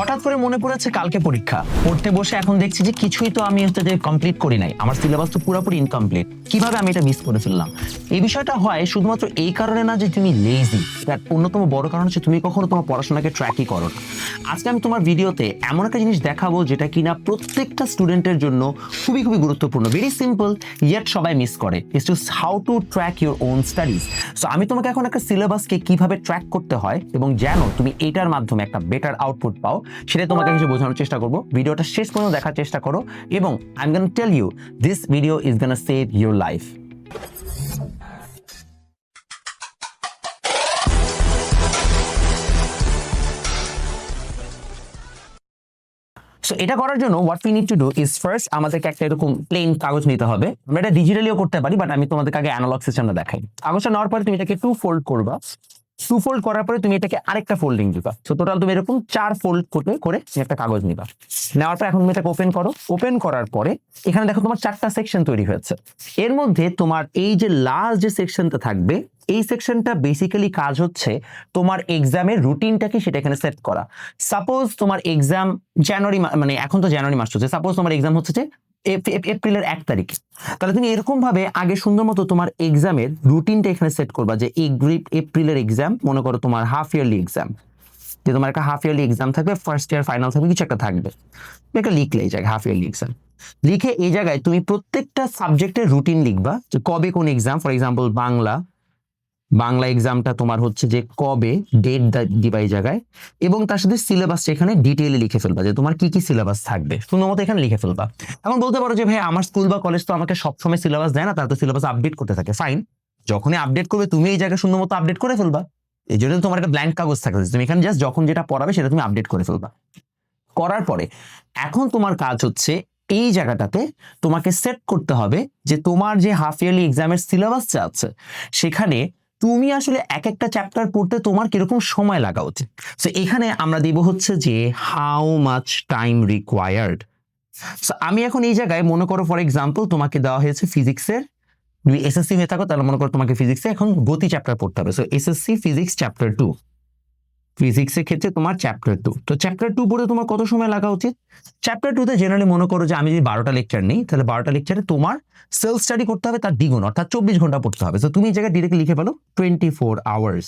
হঠাৎ করে মনে পড়েছে কালকে পরীক্ষা। পড়তে বসে এখন দেখছি যে কিছুই তো আমি হচ্ছে যে কমপ্লিট করি নাই। আমার সিলেবাস তো পুরোপুরি ইনকমপ্লিট কীভাবে আমি এটা মিস করে ফেললাম? এই বিষয়টা হয় শুধুমাত্র এই কারণে না যে তুমি লেজি তার অন্যতম বড় কারণ হচ্ছে তুমি কখনো তোমার পড়াশোনাকে ট্র্যাকই করো আজকে আমি তোমার ভিডিওতে এমন একটা জিনিস দেখাবো যেটা কিনা প্রত্যেকটা স্টুডেন্টের জন্য খুবই খুবই গুরুত্বপূর্ণ। ভেরি সিম্পল ইয়েট সবাই মিস করে। Is to how to track your own studies so আমি তোমাকে এখন একটা সিলেবাসকে কীভাবে ট্র্যাক করতে হয় এবং যেন তুমি এটার মাধ্যমে একটা বেটার আউটপুট পাও। সেটা তোমাকে কিছু বোঝানোর চেষ্টা করব। ভিডিওটা শেষ পর্যন্ত দেখার চেষ্টা করো এবং I am gonna tell you this video is gonna save your life so এটা করার জন্য what we need to do is first আমাদেরকে একটা এরকম প্লেন কাগজ নিতে হবে। আমরা এটা ডিজিটালিও করতে পারি বাট আমি তোমাদেরকে আগে অ্যানালগ সিস্টেমটা দেখাই। কাগজটা নেওয়ার পরে তুমি এটাকে টু ফোল্ড করবা। টু ফোল্ড করার পরে তুমি এটাকে আরেকটা ফোল্ডিং দিবা। সো টোটাল তুমি এরকম চার ফোল্ড করে করে একটা কাগজ নিবা। নেওয়ার পর এখন তুমি এটাকে ওপেন করো। ওপেন করার পরে এখানে দেখো তোমার চারটা সেকশন তৈরি হয়েছে। এর মধ্যে তোমার এই যে লাস্ট যে সেকশনটা থাকবে, এই সেকশনটা বেসিক্যালি কাজ হচ্ছে তোমার এক্সামের রুটিনটাকে সেটা এখানে সেট করা। সাপোজ তোমার এক্সাম জানুয়ারি মানে এখন তো জানুয়ারি মাস চলছে। সাপোজ তোমার এক্সাম হচ্ছে যে এপ্রিলের এক তারিখে। তাহলে তুমি এরকম ভাবে আগে সুন্দর মতো তোমার এক্সামের রুটিনটা এখানে সেট করবা যে এপ্রিলের এক্সাম মনে করো তোমার হাফ ইয়ারলি এক্সাম যে তোমার একটা হাফ ইয়ারলি এক্সাম থাকবে ফার্স্ট ইয়ার ফাইনাল থাকবে, কিছু একটা থাকবে। একটা লিখলে এই জায়গায় হাফ ইয়ারলি এক্সাম লিখে এই জায়গায় তুমি প্রত্যেকটা সাবজেক্টের রুটিন লিখবা যে কবে কোন exam for example Bangla Bangla এক্সামটা তোমার হচ্ছে যে কবে ডেট দিবা এই জায়গায়, এবং তার সাথে সিলেবাস এখানে ডিটেইলে লিখে ফেলবা যে তোমার কি কি সিলেবাস থাকবে। সুন্দর মতো এখানে লিখে ফেলবা। এখন বলতে পারো যে ভাই আমার স্কুল বা কলেজ তো আমাকে সবসময় সিলেবাস দেয় না, তারা তো সিলেবাস আপডেট করতে থাকে। ফাইন যখনই আপডেট করবে, তুমি এই জায়গায় সুন্দর মতো আপডেট করে ফেলবা। এই জন্য তোমার একটা ব্ল্যাঙ্ক কাগজ থাকে তুমি এখানে জাস্ট যখন যেটা পড়াবে, সেটা তুমি আপডেট করে ফেলবা। করার পরে, এখন তোমার কাজ হচ্ছে, এই জায়গাটাতে তোমাকে সেট করতে হবে যে, তোমার যে হাফ ইয়ারলি এক্সামের সিলেবাসটা আছে, সেখানে তুমি আসলে এক একটা চ্যাপ্টার পড়তে তোমার কীরকম সময় লাগা উচিত? সো এখানে আমরা দিব হচ্ছে যে how much time required so আমি এখন এই জায়গায় মনে করো ফর এক্সাম্পল তোমাকে দেওয়া হয়েছে ফিজিক্সের তুমি এসএসসি হয়ে থাকো, তাহলে মনে করো তোমাকে ফিজিক্সে এখন গতি চ্যাপ্টার পড়তে হবে। So SSC physics chapter two ফিজিক্সের ক্ষেত্রে তোমার চ্যাপ্টার টু তো চ্যাপ্টার টু পড়ে তোমার কত সময় লাগা উচিত? চ্যাপ্টার টুতে জেনারেলি মনে করো যে আমি যদি বারোটা লেকচার নিই, তাহলে বারোটা লেকচারে তোমার সেলফ স্টাডি করতে হবে তার দ্বিগুণ, অর্থাৎ চব্বিশ ঘণ্টা পড়তে হবে। তো তুমি এই জায়গায় ডিরেক্ট লিখে ফেলো টোয়েন্টি ফোর আওয়ার্স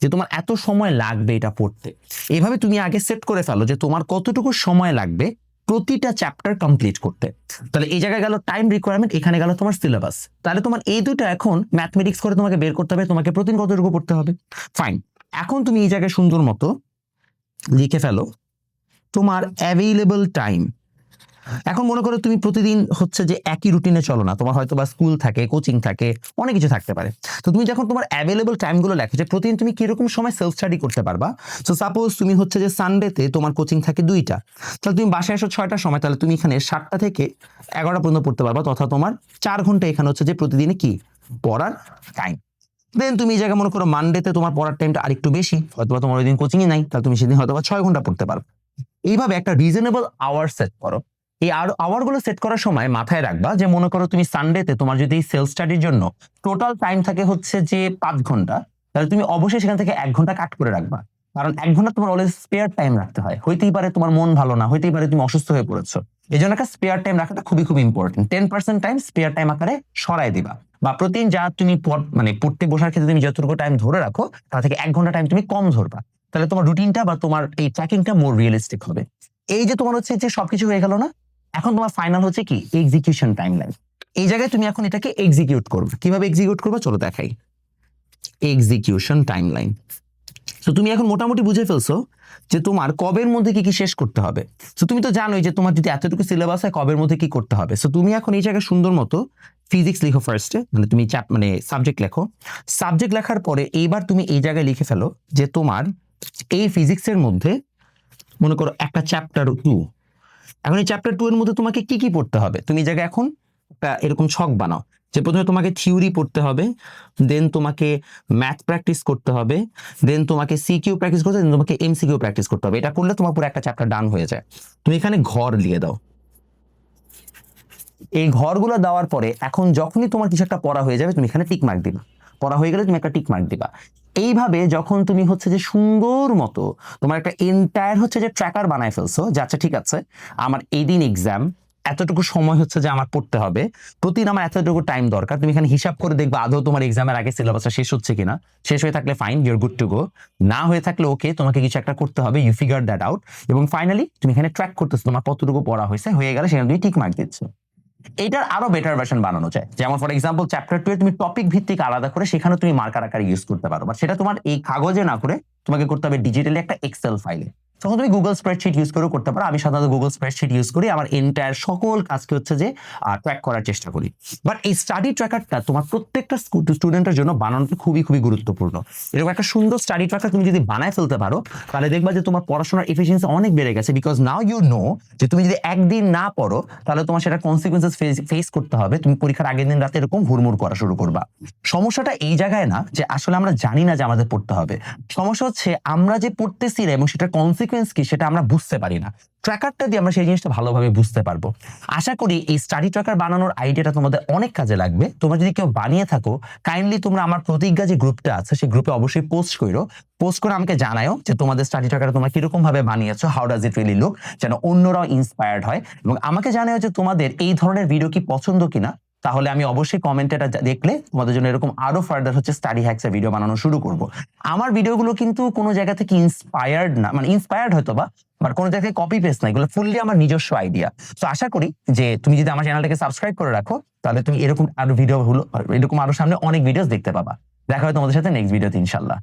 যে তোমার এত সময় লাগবে এটা পড়তে। এভাবে তুমি আগে সেট করে ফেলো যে তোমার কতটুকু সময় লাগবে প্রতিটা চ্যাপ্টার কমপ্লিট করতে। তাহলে এই জায়গায় গেল টাইম রিকোয়ারমেন্ট এখানে গেল তোমার সিলেবাস তাহলে তোমার এই দুটো এখন ম্যাথমেটিক্স করে তোমাকে বের করতে হবে, তোমাকে প্রতিদিন কতটুকু পড়তে হবে? ফাইন এখন তুমি এই জায়গায় সুন্দর মতো লিখে ফেলো। তোমার অ্যাভেলেবল টাইম এখন মনে করো তুমি প্রতিদিন হচ্ছে যে একই রুটিনে চলো না। তোমার হয়তো বা স্কুল থাকে কোচিং থাকে, অনেক কিছু থাকতে পারে। তো তুমি যখন তোমার অ্যাভেলেবল টাইমগুলো লেখো যে প্রতিদিন তুমি কীরকম সময় সেলফ স্টাডি করতে পারবা? সো সাপোজ তুমি হচ্ছে যে সানডেতে তোমার কোচিং থাকে দুইটা। তাহলে তুমি বাসায় এসো ছয়টার সময়, তাহলে তুমি এখানে সাতটা থেকে এগারোটা পর্যন্ত পড়তে পারবা। তথা তোমার চার ঘণ্টা এখানে হচ্ছে যে প্রতিদিনে কি? পড়ার টাইম দেন তুমি এই জায়গায় মনে করো মানডেতে তোমার পড়ার টাইমটা আরেকটু বেশি হয়তো তোমার ওই দিন কোচিংই নাই, তাহলে তুমি সেদিন হয়তো ছয় ঘণ্টা পড়তে পারো। এইভাবে একটা রিজনেবল আওয়ার সেট করো। এই আওয়ারগুলো সেট করার সময় মাথায় রাখবা যে মনে করো তুমি সানডেতে তোমার যদি সেলফ স্টাডির জন্য টোটাল টাইম থাকে হচ্ছে যে পাঁচ ঘণ্টা, তাহলে তুমি অবশ্যই সেখান থেকে এক ঘণ্টা কাট করে রাখবা। কারণ এক ঘণ্টা তোমার অলওয়েজ স্পেয়ার টাইম রাখতে হয়। হইতেই পারে তোমার মন ভালো না, হইতেই পারে তুমি অসুস্থ হয়ে পড়েছো। এই জন্য একটা স্পেয়ার টাইম রাখাটা খুবই খুব important ten percent time spare time আকারে সরাই দিবা। বা প্রতিদিন যা তুমি মানে পড়তে বসার ক্ষেত্রে তুমি যতটুকু টাইম ধরে রাখো তা থেকে এক ঘণ্টা টাইম তুমি কম ধরবা। তাহলে তোমার রুটিনটা বা তোমার এই ট্র্যাকিংটা মোর রিয়েলিস্টিক হবে। এই যে তোমার হচ্ছে যে সবকিছু হয়ে গেল না, এখন তোমার ফাইনাল হচ্ছে কি? এক্সিকিউশন টাইম লাইন এই জায়গায় তুমি এখন এটাকে এক্সিকিউট করবে। কীভাবে এক্সিকিউট করবে? চলো দেখাই। এক্সিকিউশন টাইমলাইন তো তুমি এখন মোটামুটি বুঝে ফেলছো যে তোমার কবের মধ্যে কি কি শেষ করতে হবে। তো তুমি তো জানোই যে তোমার যদি এতটুকু সিলেবাস হয়, কবের মধ্যে কি করতে হবে। সো তুমি এখন এই জায়গায় সুন্দর মতো ফিজিক্স লিখো ফার্স্টে মানে তুমি চ্যাপ মানে সাবজেক্ট লেখো। সাবজেক্ট লেখার পরে এইবার তুমি এই জায়গায় লিখে ফেলো যে তোমার এই ফিজিক্সের মধ্যে, মনে করো একটা চ্যাপ্টার টু এখন এই চ্যাপ্টার টু এর মধ্যে তোমাকে কি কি পড়তে হবে? তুমি এই জায়গায় এখন এরকম ছক বানাও। যে প্রথমে তোমাকে থিওরি পড়তে হবে দেন তোমাকে ম্যাথ প্র্যাকটিস করতে হবে দেন তোমাকে সিকিউ প্র্যাকটিস করতে হবে দেন তোমাকে এমসিকিউ প্র্যাকটিস করতে হবে। এটা করলে তোমার পুরো একটা চ্যাপ্টার ডান হয়ে যায়। তুমি এখানে ঘর দিয়ে দাও। এই ঘরগুলো দেওয়ার পরে এখন যখনই তোমার কিছু একটা পড়া হয়ে যাবে, তুমি এখানে টিক মার্ক দিবা। পড়া হয়ে গেলে তুমি একটা টিক মার্ক দিবা। এইভাবে যখন তুমি হচ্ছে যে সুন্দর মতো তোমার একটা এন্টায়ার হচ্ছে যে ট্র্যাকার বানায় ফেলছো, যে আচ্ছা ঠিক আছে, আমার এই দিন এক্সাম এতটুকু সময় হচ্ছে যে আমার পড়তে হবে। প্রতিদিন আমার এতটুকু টাইম দরকার। তুমি এখানে হিসাব করে দেখবে, আদৌ তোমার এক্সামের আগে সিলেবাসটা শেষ হচ্ছে কিনা। শেষ হয়ে থাকলে fine your good to go না হয়ে থাকলে ওকে তোমাকে কিছু একটা করতে হবে ইউ ফিগার দ্যাট আউট এবং ফাইনালি তুমি এখানে ট্র্যাক করতেছো, তোমার কতটুকু পড়া হয়েছে, হয়ে গেলে সেখানে তুমি টিক মার্ক দিচ্ছ। এটার আরও বেটার ভার্সন বানানো যায়। যেমন ফর এক্সাম্পল চ্যাপ্টার টু এ তুমি টপিক ভিত্তিক আলাদা করে সেখানে তুমি মার্কার আকারে ইউজ করতে পারো। বাট সেটা তোমার এই কাগজে না করে তোমাকে করতে হবে ডিজিটালি একটা এক্সেল ফাইলে তখন তুমি গুগল স্প্রেডশিট ইউজ করেও করতে পারো। আমি সাধারণত গুগল স্প্রেডশিট ইউজ করি। আমার এন্টায়ার সকল কাজকে হচ্ছে যে ট্র্যাক করার চেষ্টা করি। বাট এই স্টাডি ট্র্যাকারটা তোমার প্রত্যেকটা স্টুডেন্টের জন্য বানানোটা খুবই খুবই গুরুত্বপূর্ণ। এরকম একটা সুন্দর স্টাডি ট্র্যাকার তুমি যদি বানায় ফেলতে পারো, তাহলে দেখবা যে তোমার পড়াশোনার এফিসিয়েন্সি অনেক বেড়ে গেছে। বিকজ নাও ইউ নো যে তুমি যদি একদিন না পড়ো, তাহলে তোমার সেটা কনসিকুয়েন্সেস ফেস করতে হবে। তুমি পরীক্ষার আগের দিন রাতে এরকম হুড়মুড় করা শুরু করবা। সমস্যাটা এই জায়গায় না যে আসলে আমরা জানি না যে আমাদের পড়তে হবে। সমস্যা হচ্ছে আমরা যে পড়তেছি এবং সেটার কনসিকুয়েন্স কি সেটা আমরা বুঝতে পারি না। ট্র্যাকারটা দিয়ে আমরা সেই জিনিসটা ভালোভাবে বুঝতে পারব। আশা করি এই স্টাডি ট্র্যাকার বানানোর আইডিয়াটা তোমাদের অনেক কাজে লাগবে। তোমরা যদি কেউ বানিয়ে থাকো কাইন্ডলি তোমরা আমার প্রতিজ্ঞা যে গ্রুপটা আছে, সেই গ্রুপে অবশ্যই পোস্ট করো। পোস্ট করে আমাকে জানাও যে তোমাদের স্টাডি ট্র্যাকার তোমরা কীরকম ভাবে বানিয়েছো how does it really look যেন অন্যরাও ইন্সপায়ার্ড হয়। এবং আমাকে জানাও যে তোমাদের এই ধরনের ভিডিও কি পছন্দ কিনা। তাহলে আমি অবশ্যই কমেন্টে এটা দেখলে তোমাদের জন্য এরকম আরও ফার্দার হচ্ছে স্টাডি হ্যাক্সের ভিডিও বানানো শুরু করব। আমার ভিডিওগুলো কিন্তু কোনো জায়গা থেকে ইন্সপায়ার্ড না মানে ইন্সপায়ার্ড হয়তো বা বাট কোনো জায়গায় কপি পেস্ট না, এগুলো ফুললি আমার নিজস্ব আইডিয়া তো আশা করি যে তুমি যদি আমার চ্যানেলটাকে সাবস্ক্রাইব করে রাখো, তাহলে তুমি এরকম আরও ভিডিও এরকম আরও সামনে অনেক ভিডিওস দেখতে পাবা। দেখা হয় তোমাদের সাথে নেক্সট ভিডিওতে ইনশাল্লাহ।